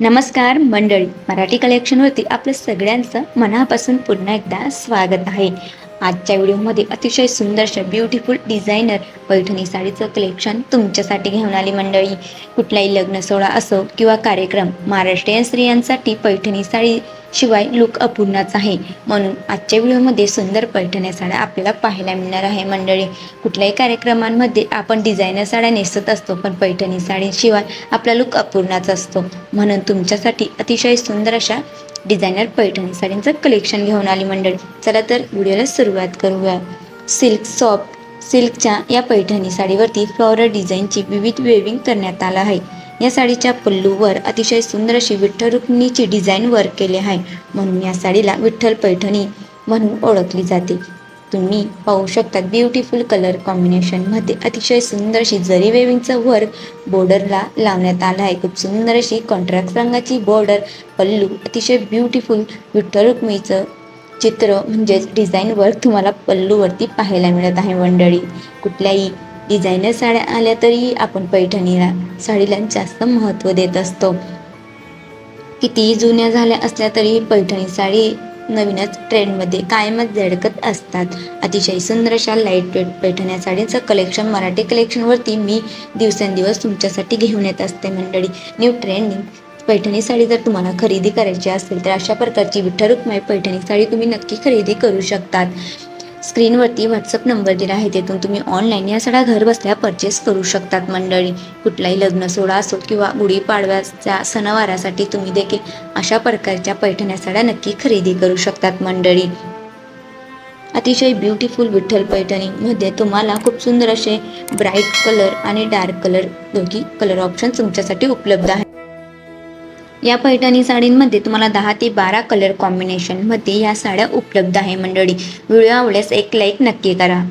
नमस्कार मंडळी मराठी कलेक्शनवरती आपलं सगळ्यांचं मनापासून पुन्हा एकदा स्वागत आहे. आजच्या व्हिडिओमध्ये अतिशय सुंदरशा ब्युटिफुल डिझायनर पैठणी साडीचं कलेक्शन तुमच्यासाठी घेऊन आली मंडळी. कुठलाही लग्न सोहळा असो किंवा कार्यक्रम महाराष्ट्रीयन स्त्रियांसाठी पैठणी साडी शिवाय लुक अपूर्णच आहे. म्हणून आजच्या व्हिडिओमध्ये सुंदर पैठण्या साड्या आपल्याला पाहायला मिळणार आहे मंडळी. कुठल्याही कार्यक्रमांमध्ये आपण डिझायनर साड्या नेसत असतो पण पैठणी साडीशिवाय आपला लुक अपूर्णच असतो. म्हणून तुमच्यासाठी अतिशय सुंदर अशा डिझायनर पैठणी साडींचं कलेक्शन घेऊन आली मंडळी. चला तर व्हिडिओला सुरुवात करूया. सिल्क सॉफ्ट सिल्कच्या या पैठणी साडीवरती फ्लॉरल डिझाईनची विविध वेविंग करण्यात आला आहे. या साडीच्या पल्लूवर अतिशय सुंदर अशी विठ्ठल रुक्मिणीची डिझाईन वर्क केले आहे. म्हणून या साडीला विठ्ठल पैठणी म्हणून ओळखली जाते. तुम्ही पाहू शकता ब्युटिफुल कलर कॉम्बिनेशनमध्ये अतिशय सुंदर अशी जरी वेविंगचं वर्क बॉर्डरला लावण्यात आलं आहे. खूप सुंदर अशी कॉन्ट्रास्ट रंगाची बॉर्डर पल्लू अतिशय ब्युटिफुल विठ्ठल रुक्मीचं चित्र म्हणजेच डिझाईन वर्क तुम्हाला पल्लूवरती पाहायला मिळत आहे मंडळी. कुठल्याही डिझायनर साड्या आल्या तरी आपण पैठणीला साडीला जास्त महत्त्व देत असतो. कितीही जुन्या झाल्या असल्या तरी पैठणी साडी नवीनच ट्रेंडमध्ये कायमच झळकत असतात. अतिशय सुंदर अशा लाइट वेट पैठण्या साडींचं कलेक्शन मराठी कलेक्शनवरती मी दिवसेंदिवस तुमच्यासाठी घेऊन येत असते मंडळी. न्यू ट्रेंडिंग पैठणी साडी जर तुम्हाला खरेदी करायची असेल तर अशा प्रकारची विठ्ठल रुक्माई पैठणी साडी तुम्ही नक्की खरेदी करू शकतात. स्क्रीनवरती व्हॉट्सअप नंबर दिला आहे तिथून तुम्ही ऑनलाईन या सगळ्या घरबसल्या परचेस करू शकतात मंडळी. कुठलाही लग्न सोहळा असो किंवा गुढीपाडव्याच्या सणावारासाठी तुम्ही देखील अशा प्रकारच्या पैठण्या साड्या नक्की खरेदी करू शकतात मंडळी. अतिशय ब्युटिफुल विठ्ठल पैठणीमध्ये तुम्हाला खूप सुंदर असे ब्राईट कलर आणि डार्क कलर दोघी कलर ऑप्शन तुमच्यासाठी उपलब्ध आहे या पैठणी साडींमध्ये तुम्हाला दहा ते बारा कलर कॉम्बिनेशनमध्ये या साड्या उपलब्ध आहे मंडळी. व्हिडिओ आवडल्यास एक लाईक नक्की करा.